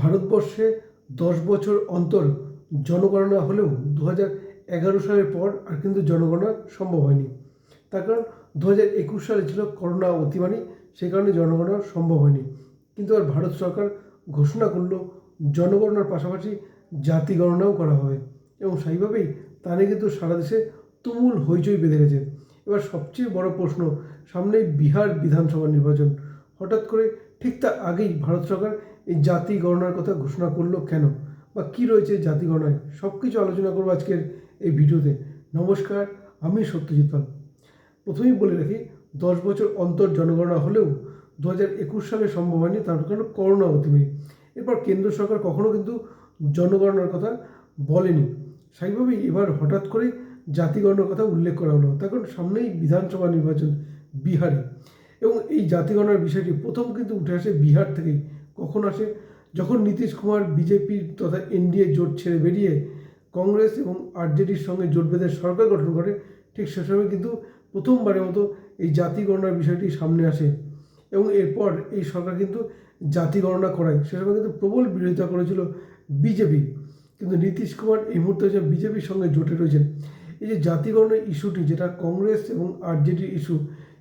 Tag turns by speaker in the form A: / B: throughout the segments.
A: ভারতবর্ষে দশ বছর অন্তর জনগণনা হলেও দু হাজার এগারো সালের পর আর কিন্তু জনগণনা সম্ভব হয়নি। তার কারণ দু হাজার একুশ সালে ছিল করোনা অতিমারি সেই কারণে জনগণনা সম্ভব হয়নি। কিন্তু আর ভারত সরকার ঘোষণা করল জনগণনার পাশাপাশি জাতি গণনাও করা হবে এবং সেইভাবেই তা নিয়ে কিন্তু সারা দেশে তুমুল হইচই বেঁধে গেছে। এবার সবচেয়ে বড় প্রশ্ন, সামনেই বিহার বিধানসভা নির্বাচন। হঠাৎ করে ঠিক তার আগেই ভারত সরকার এই জাতি গণনার কথা ঘোষণা করল কেন? বা কী রয়েছে জাতি গণনায় সব কিছু আলোচনা করব আজকের এই ভিডিওতে। নমস্কার, আমি সত্যজিৎ পাল। প্রথমেই বলে রাখি, দশ বছর অন্তর জনগণনা হলেও দু হাজার একুশ সালে সম্ভব হয়নি তার কারণ করোনা অতিমারি। এরপর কেন্দ্র সরকার কখনো কিন্তু জনগণনার কথা বলেনি। স্বাভাবিকভাবেই এবার হঠাৎ করে জাতিগণনার কথা উল্লেখ করা হলো। কারণ সামনেই বিধানসভা নির্বাচন বিহারে। এবং এই জাতিগণনার বিষয়টি প্রথম কিন্তু উঠে আসে বিহার থেকেই। কখন আসে? যখন নীতিশ কুমার বিজেপির তথা এনডিএ জোট ছেড়ে বেরিয়ে কংগ্রেস এবং আরজেডির সঙ্গে জোট বেঁধে সরকার গঠন করে, ঠিক সে সময় কিন্তু প্রথমবারের মতো এই জাতি গণনার বিষয়টি সামনে আসে এবং এরপর এই সরকার কিন্তু জাতি গণনা করায়। সে সময় কিন্তু প্রবল বিরোধিতা করেছিল বিজেপি। কিন্তু নীতিশ কুমার এই মুহূর্তে যে বিজেপির সঙ্গে জোটে রয়েছেন। এই যে জাতি গণনার ইস্যুটি, যেটা কংগ্রেস এবং আরজেডির ইস্যু,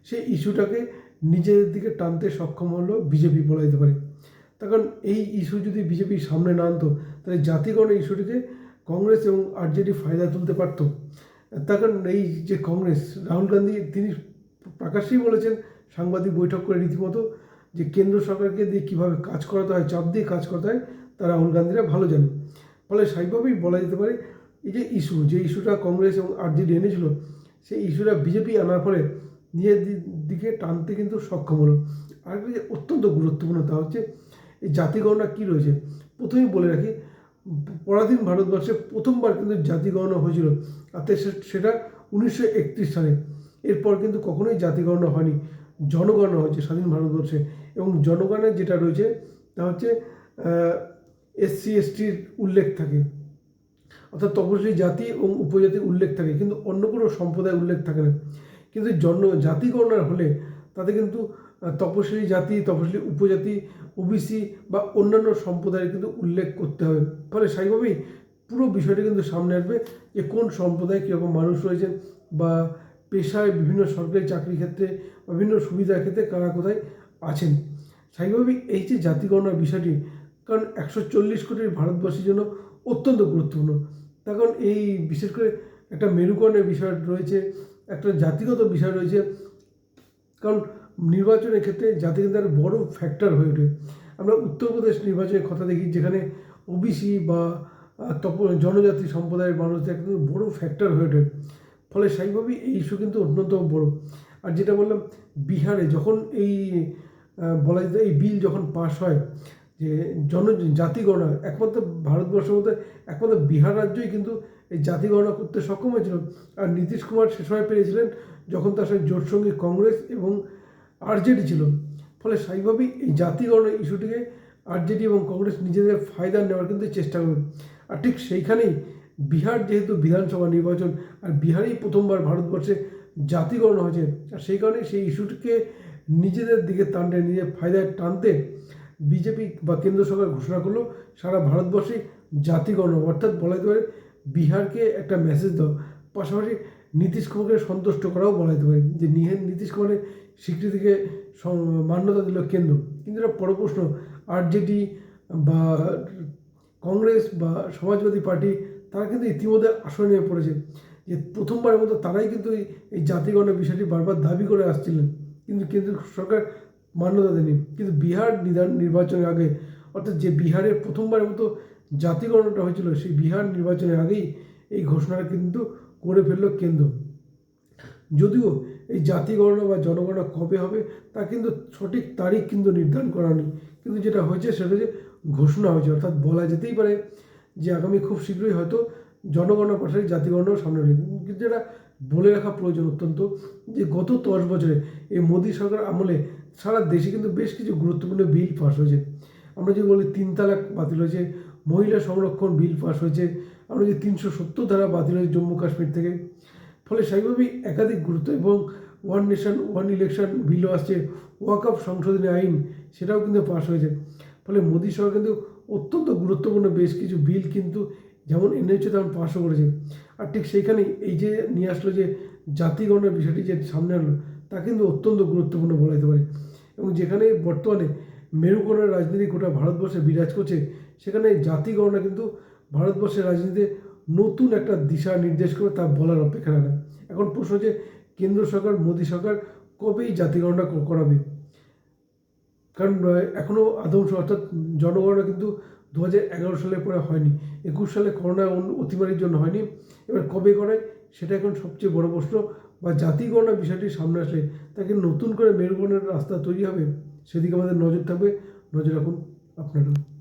A: সেই ইস্যুটাকে নিজেদের দিকে টানতে সক্ষম হলো বিজেপি বলা যেতে পারে। কারণ এই ইস্যু যদি বিজেপি সামনে না আনতো, তাহলে জাতিগণের ইস্যুটিকে কংগ্রেস এবং আরজেডি ফায়দা তুলতে পারত। কারণ এই যে কংগ্রেস, রাহুল গান্ধী, তিনি প্রকাশ্যেই বলেছেন, সাংবাদিক বৈঠক করে রীতিমতো যে কেন্দ্র সরকারকে দিয়ে কীভাবে কাজ করাতে হয়, চাপ দিয়ে কাজ করাতে হয়, তা রাহুল গান্ধীরা ভালো জানেন। ফলে স্বাভাবিকভাবেই বলা যেতে পারে, এই যে ইস্যু যে ইস্যুটা কংগ্রেস এবং আরজেডি এনেছিল, সেই ইস্যুটা বিজেপি আনার ফলে নিজের দিকে টানতে কিন্তু সক্ষম হলো। আরেকটা যে অত্যন্ত গুরুত্বপূর্ণ তা হচ্ছে এই জাতিগণনা কী রয়েছে? প্রথমেই বলে রাখি, পরাধীন ভারতবর্ষে প্রথমবার কিন্তু জাতিগণনা হয়েছিল। আর সেটা উনিশশো একত্রিশ সালে। এরপর কিন্তু কখনোই জাতিগণনা হয়নি। জনগণনা হয়েছে স্বাধীন ভারতবর্ষে এবং জনগণের যেটা রয়েছে, তা হচ্ছে এসসি এসটির উল্লেখ থাকে। অর্থাৎ তপশিলি জাতি এবং উপজাতির উল্লেখ থাকে, কিন্তু অন্য কোনো সম্প্রদায়ের উল্লেখ থাকে না। কিন্তু জন জাতিগণনার হলে তাতে কিন্তু তপশিলি জাতি তপশিলি উপজাতি, ওবিসি বা অন্যান্য সম্প্রদায়ের কিন্তু উল্লেখ করতে হবে। ফলে স্বাভাবিকভাবেই পুরো বিষয়টা কিন্তু সামনে আসবে যে কোন সম্প্রদায় কীরকম মানুষ রয়েছেন বা পেশায় বিভিন্ন সরকারি চাকরি ক্ষেত্রে বিভিন্ন সুবিধার ক্ষেত্রে কারা কোথায় আছেন। স্বাভাবিকভাবেই এই যে জাতিগণনার বিষয়টি, কারণ একশো চল্লিশ কোটির ভারতবাসীর জন্য অত্যন্ত গুরুত্বপূর্ণ। তার কারণ এই বিশেষ করে একটা মেরুকরণের বিষয় রয়েছে, একটা জাতিগত বিষয় রয়েছে। কারণ নির্বাচনের ক্ষেত্রে জাতি কিন্তু একটা বড় ফ্যাক্টর হয়ে ওঠে। আমরা উত্তরপ্রদেশ নির্বাচনের কথা দেখি, যেখানে ওবিসি বা তপ, জনজাতি সম্প্রদায়ের মানুষদের কিন্তু বড় ফ্যাক্টর হয়ে ওঠে। ফলে স্বাভাবিকভাবেই এই ইস্যু কিন্তু অন্যতম বড়। আর যেটা বললাম, বিহারে যখন এই বলা যেত এই বিল যখন পাশ হয়, যে জন জাতিগণনা একমাত্র ভারতবর্ষের মধ্যে একমাত্র বিহার রাজ্যই কিন্তু এই জাতিগণনা করতে সক্ষম হয়েছিল। আর নীতিশ কুমার সে সময় পেরেছিলেন, যখন তার সঙ্গে জোট সঙ্গী কংগ্রেস এবং আরজেডি ছিল। ফলে স্বাভাবিকভাবেই এই জাতিগণ ইস্যুটিকে আরজেডি এবং কংগ্রেস নিজেদের ফায়দা নেওয়ার কিন্তু চেষ্টা করবে। আর ঠিক সেইখানেই বিহার যেহেতু বিধানসভা নির্বাচন আর বিহারেই প্রথমবার ভারতবর্ষে জাতিগণনা হয়েছে, আর সেই কারণে সেই ইস্যুটিকে নিজেদের দিকে টানতে নিজের ফায়দায় টানতে বিজেপি বা কেন্দ্র সরকার ঘোষণা করল, সারা ভারতবর্ষে জাতিগণ অর্থাৎ বলা যেতে পারে বিহারকে একটা মেসেজ দাও। পাশাপাশি নীতিশ কুমারকে সন্তুষ্ট করাও বলা যেতে পারে যে নীতিশ কুমারের স্বীকৃতিকে মান্যতা দিল কেন্দ্র। কিন্তু এটা বড় প্রশ্ন আরজেডি বা কংগ্রেস বা সমাজবাদী পার্টি, তারা কিন্তু ইতিমধ্যে আসনে নিয়ে পড়েছে। যে প্রথমবারের মতো তারাই কিন্তু এই- জাতিগণের বিষয়টি বারবার দাবি করে আসছিলেন। কিন্তু কেন্দ্র সরকার মান্যতা দেয়নি। কিন্তু বিহার নিদান নির্বাচনের আগে, অর্থাৎ যে বিহারের প্রথমবারের মতো জাতিগণনাটা হয়েছিল, সেই বিহার নির্বাচনের আগেই এই ঘোষণাটা কিন্তু করে ফেলল কেন্দ্র। যদিও এই জাতি গণনা বা জনগণনা কবে হবে, তা কিন্তু সঠিক তারিখ কিন্তু নির্ধারণ করা নেই কিন্তু যেটা হয়েছে সেটা যে ঘোষণা হয়েছে, অর্থাৎ বলা যেতেই পারে যে আগামী খুব শীঘ্রই হয়তো জনগণনার পাশাপাশি জাতিগণনাও সামনে রয়েছে কিন্তু যেটা বলে রাখা প্রয়োজন অত্যন্ত যে গত দশ বছরে এই মোদী সরকার আমলে সারা দেশে কিন্তু বেশ কিছু গুরুত্বপূর্ণ বিল পাস হয়েছে। আমরা যদি বলি তিন তালাক বাতিল হয়েছে, মহিলা সংরক্ষণ বিল পাস হয়েছে, আমরা যে তিনশো সত্তর ধারা বাতিল হয়েছে জম্মু কাশ্মীর থেকে ফলে স্বাভাবিকভাবেই একাধিক গুরুত্ব এবং ওয়ান নেশন ওয়ান ইলেকশন বিলও আসছে। ওয়াকআপ সংশোধনী আইন, সেটাও কিন্তু পাশ হয়েছে। ফলে মোদী সরকার কিন্তু অত্যন্ত গুরুত্বপূর্ণ বেশ কিছু বিল কিন্তু যেমন এনেছে তেমন পাশও করেছে। আর ঠিক সেইখানেই এই যে নিয়ে আসলো যে জাতিগণের বিষয়টি যে সামনে আনলো, তা কিন্তু অত্যন্ত গুরুত্বপূর্ণ বলা যেতে পারে। এবং যেখানে বর্তমানে মেরুকরণের রাজনীতি গোটা ভারতবর্ষে বিরাজ করছে, সেখানে জাতিগণনা কিন্তু ভারতবর্ষের রাজনীতিতে নতুন একটা দিশা নির্দেশ করে তা বলার অপেক্ষা রাখে। এখন প্রশ্ন যে কেন্দ্র সরকার, মোদী সরকার কবেই জাতিগণনা করাবে? কারণ এখনও আদম অর্থাৎ জনগণনা কিন্তু দু হাজার সালের পরে হয়নি। একুশ সালে করোনা অতিমারির জন্য হয়নি। এবার কবে করায় সেটা এখন সবচেয়ে বড় প্রশ্ন। বা জাতিগণনা বিষয়টি সামনে আসলে তাকে নতুন করে মেরুকরণের রাস্তা তৈরি হবে, সেদিকে আমাদের নজর থাকবে। নজর রাখুন আপনারা।